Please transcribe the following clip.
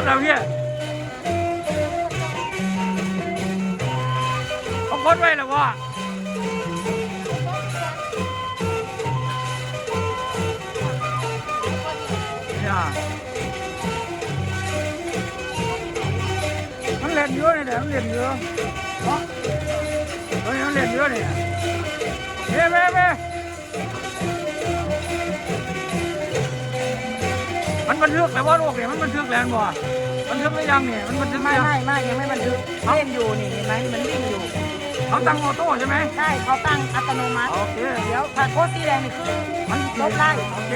ดแล้วพี่เขากดไว้แล้วว่าเนี่ยมันเล่นเยอะนี่แหละมันเล่นเยอะเนาะเฮ้ยมันเล่นเยอะนี่เฮ้ยเว้ย มันบันทึกแต่ว่าโรคเนี่ยมันบันทึกแล้วบ่บันทึกหรือยังเนี่ยมันบันทึกไม่ยังไม่ไม่ยังไม่บันทึกเล่นอยู่นี่เห็นไหมมันวิ่งอยู่เขาตั้งออโต้ใช่ไหมใช่เขาตั้งอัตโนมัติโอเคเดี๋ยวถ้าโคตรสีแดงนี่คือมันลบไล่โอเค